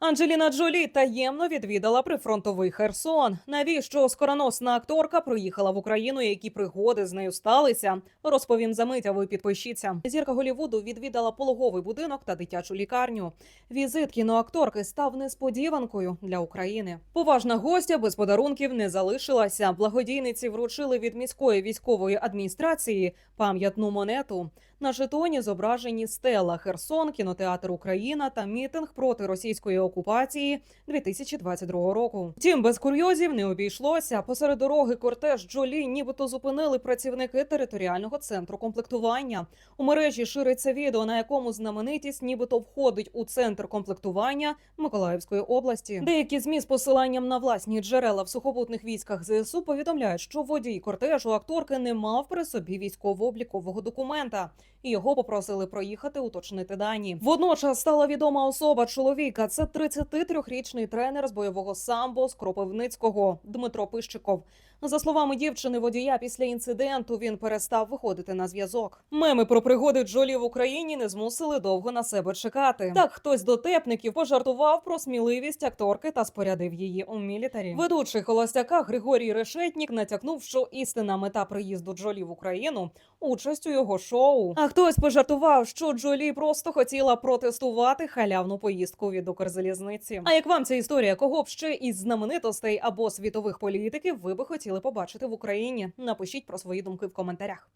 Анджеліна Джолі таємно відвідала прифронтовий Херсон. Навіщо скороносна акторка приїхала в Україну? Які пригоди з нею сталися? Розповім за мить, а ви підпишіться. Зірка Голівуду відвідала пологовий будинок та дитячу лікарню. Візит кіноакторки став несподіванкою для України. Поважна гостя без подарунків не залишилася. Благодійниці вручили від міської військової адміністрації пам'ятну монету. На жетоні зображені стела Херсон, кінотеатр Україна та мітинг проти російської окупації 2022 року. Втім, без курйозів не обійшлося. Посеред дороги кортеж Джолі, нібито зупинили працівники територіального центру комплектування. У мережі шириться відео, на якому знаменитість нібито входить у центр комплектування Миколаївської області. Деякі змі з посиланням на власні джерела в сухопутних військах ЗСУ повідомляють, що водій кортежу акторки не мав при собі військово-облікового документа і його попросили проїхати уточнити дані. Водночас стала відома особа чоловіка. Це 33-річний тренер з бойового самбо з Кропивницького Дмитро Пищиков. За словами дівчини водія, після інциденту він перестав виходити на зв'язок. Меми про пригоди Джолі в Україні не змусили довго на себе чекати. Так хтось з дотепників пожартував про сміливість акторки та спорядив її у мілітарі. Ведучий холостяка Григорій Решетнік натякнув, що істинна мета приїзду Джолі в Україну участь у його шоу. А хтось пожартував, що Джолі просто хотіла протестувати халявну поїздку від Укрзалізниці. А як вам ця історія? Кого б ще із знаменитостей або світових політиків ви би хотіли побачити в Україні? Напишіть про свої думки в коментарях.